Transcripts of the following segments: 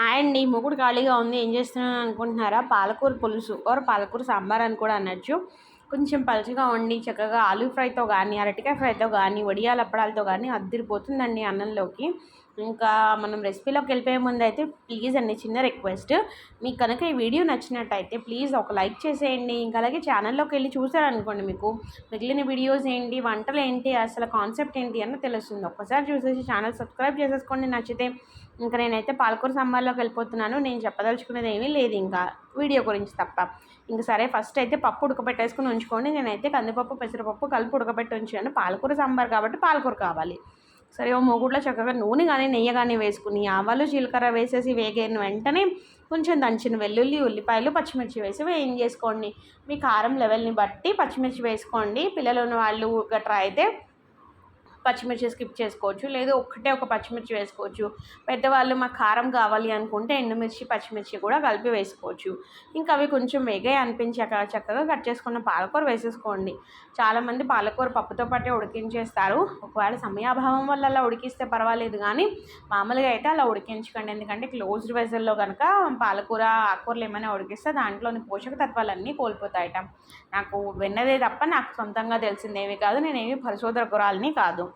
Hi అండి మొగుడు ఖాళీగా ఉంది ఏం చేస్తున్నాను అనుకుంటున్నారా? పాలకూర పులుసు ఆర్ పాలకూర సాంబార్ అని కూడా అనొచ్చు. కొంచెం పలుచగా వండి చక్కగా ఆలూ ఫ్రైతో కానీ అరటికాయ ఫ్రైతో కానీ వడియాల అప్పడాలతో కానీ అద్దరిపోతుందండి అన్నంలోకి. ఇంకా మనం రెసిపీలోకి వెళ్ళిపోయే ముందు అయితే ప్లీజ్ అండి చిన్న రిక్వెస్ట్ మీకు కనుక ఈ వీడియో నచ్చినట్టయితే ప్లీజ్ ఒక లైక్ చేసేయండి. ఇంకా అలాగే ఛానల్లోకి వెళ్ళి చూసారనుకోండి మీకు మిగిలిన వీడియోస్ ఏంటి వంటలు ఏంటి అసలు కాన్సెప్ట్ ఏంటి అని తెలుస్తుంది. ఒక్కసారి చూసేసి ఛానల్ సబ్స్క్రైబ్ చేసేసుకోండి. నచ్చితే ఇంకా నేనైతే పాలకూర సాంబార్లోకి వెళ్ళిపోతున్నాను. నేను చెప్పదలుచుకునేది ఏమీ లేదు ఇంకా వీడియో గురించి తప్ప. ఇంక సరే ఫస్ట్ అయితే పప్పు ఉడకబెట్టేసుకుని ఉంచుకోండి. నేనైతే కందిపప్పు పెసరపప్పు కలిపి ఉడకబెట్టి ఉంచాను. పాలకూర సాంబార్ కాబట్టి పాలకూర కావాలి. సరే ఓ మూగుడ్లో చక్కగా నూనె కానీ నెయ్యి కానీ వేసుకుని ఆవాలు జీలకర్ర వేసేసి వేగిన వెంటనే కొంచెం దంచిన వెల్లుల్లి ఉల్లిపాయలు పచ్చిమిర్చి వేసి వేయించేసుకోండి మీ కారం లెవెల్ని బట్టి పచ్చిమిర్చి వేసుకోండి. పిల్లలు ఉన్న వాళ్ళు గట్రా అయితే పచ్చిమిర్చి స్కిప్ చేసుకోవచ్చు లేదు ఒక్కటే ఒక పచ్చిమిర్చి వేసుకోవచ్చు. పెద్దవాళ్ళు మాకు కారం కావాలి అనుకుంటే ఎండుమిర్చి పచ్చిమిర్చి కూడా కలిపి వేసుకోవచ్చు. ఇంకా అవి కొంచెం వేగాయి అనిపించాక చక్కగా కట్ చేసుకున్న పాలకూర వేసేసుకోండి. చాలామంది పాలకూర పప్పుతో పాటే ఉడికించేస్తారు. ఒకవేళ సమయాభావం వల్ల అలా ఉడికిస్తే పర్వాలేదు కానీ మామూలుగా అయితే అలా ఉడికించకండి. ఎందుకంటే క్లోజ్డ్ వెజల్లో కనుక పాలకూర ఆకుకూరలు ఏమైనా ఉడికిస్తే దాంట్లోని పోషక తత్వాలన్నీ కోల్పోతాయట. నాకు విన్నదే తప్ప నాకు సొంతంగా తెలిసిందేవి కాదు. నేనేమి పరిశోధకురాలని కాదు.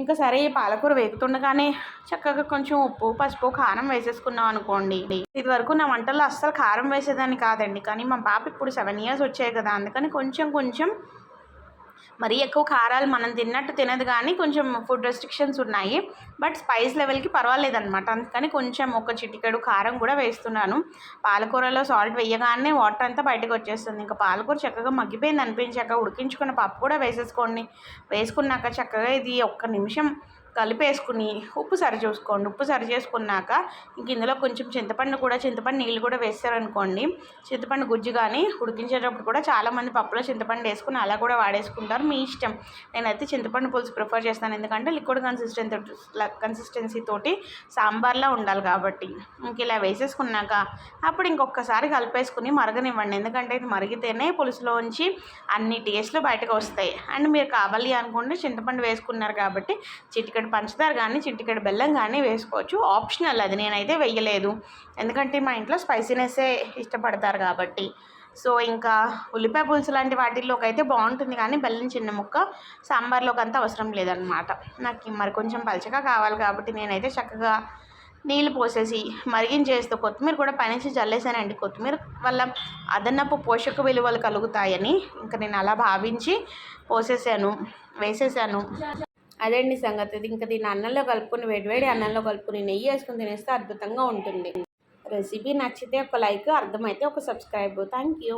ఇంకా సరే ఈ పాలకూర వేగుతుండగానే చక్కగా కొంచెం ఉప్పు పసుపు కారం వేసేసుకున్నాం అనుకోండి. ఇది వరకు నా వంటల్లో అస్సలు కారం వేసేదాన్ని కాదండి. కానీ మా పాప ఇప్పుడు సెవెన్ ఇయర్స్ వచ్చాయి కదా అందుకని కొంచెం కొంచెం మరీ ఎక్కువ కారాలు మనం తిన్నట్టు తినదు కానీ కొంచెం ఫుడ్ రెస్ట్రిక్షన్స్ ఉన్నాయి. బట్ స్పైస్ లెవెల్కి పర్వాలేదు అనమాట అందుకని కొంచెం ఒక చిటికెడు కారం కూడా వేస్తున్నాను. పాలకూరలో సాల్ట్ వేయగానే వాటర్ అంతా బయటకు వచ్చేస్తుంది. ఇంకా పాలకూర చక్కగా మగ్గిపోయింది అనిపించాక ఉడికించుకున్న పప్పు కూడా వేసేసుకోండి. వేసుకున్నాక చక్కగా ఇది ఒక్క నిమిషం కలిపేసుకుని ఉప్పు సరి చూసుకోండి. ఉప్పు సరి చేసుకున్నాక ఇంక ఇందులో కొంచెం చింతపండు కూడా చింతపండు నీళ్ళు కూడా వేస్తారనుకోండి. చింతపండు గుజ్జు కానీ ఉడికించేటప్పుడు కూడా చాలామంది పప్పులో చింతపండు వేసుకుని అలా కూడా వాడేసుకుంటారు. మీ ఇష్టం. నేనైతే చింతపండు పులుసు ప్రిఫర్ చేస్తాను. ఎందుకంటే లిక్విడ్ కన్సిస్టెన్సీ కన్సిస్టెన్సీ తోటి సాంబార్లా ఉండాలి కాబట్టి. ఇంక ఇలా వేసేసుకున్నాక అప్పుడు ఇంకొకసారి కలిపేసుకుని మరగనివ్వండి. ఎందుకంటే ఇది మరిగితేనే పులుసులోంచి అన్ని టేస్ట్లు బయటకు వస్తాయి. అండ్ మీరు కావాలి అనుకుంటే చింతపండు వేసుకున్నారు కాబట్టి చిటికెడు చిటికెడు పంచదార కానీ చిటికెడు బెల్లం కానీ వేసుకోవచ్చు. ఆప్షనల్ అది నేనైతే వేయలేదు ఎందుకంటే మా ఇంట్లో స్పైసీనెస్సే ఇష్టపడతారు కాబట్టి. సో ఇంకా ఉల్లిపాయ పులుసు లాంటి వాటిల్లోకి అయితే బాగుంటుంది కానీ బెల్లం చిన్న ముక్క సాంబార్లోకి అంత అవసరం లేదనమాట నాకు మరి కొంచెం పలచగా కావాలి కాబట్టి నేనైతే చక్కగా నీళ్ళు పోసేసి మరిగించేస్తూ కొత్తిమీర కూడా పైనుంచి జల్లేసానండి. కొత్తిమీర వల్ల అదనపు పోషక విలువలు కలుగుతాయని ఇంకా నేను అలా భావించి పోసేసాను వేసేసాను. అదే అండి సంగతి. ఇంకా దీన్ని అన్నంలో కలుపుకొని వేడివేడి అన్నంలో కలుపుకుని నెయ్యి వేసుకొని తినేస్తే అద్భుతంగా ఉంటుంది. రెసిపీ నచ్చితే ఒక లైక్ అర్థమైతే ఒక సబ్స్క్రైబ్. Thank you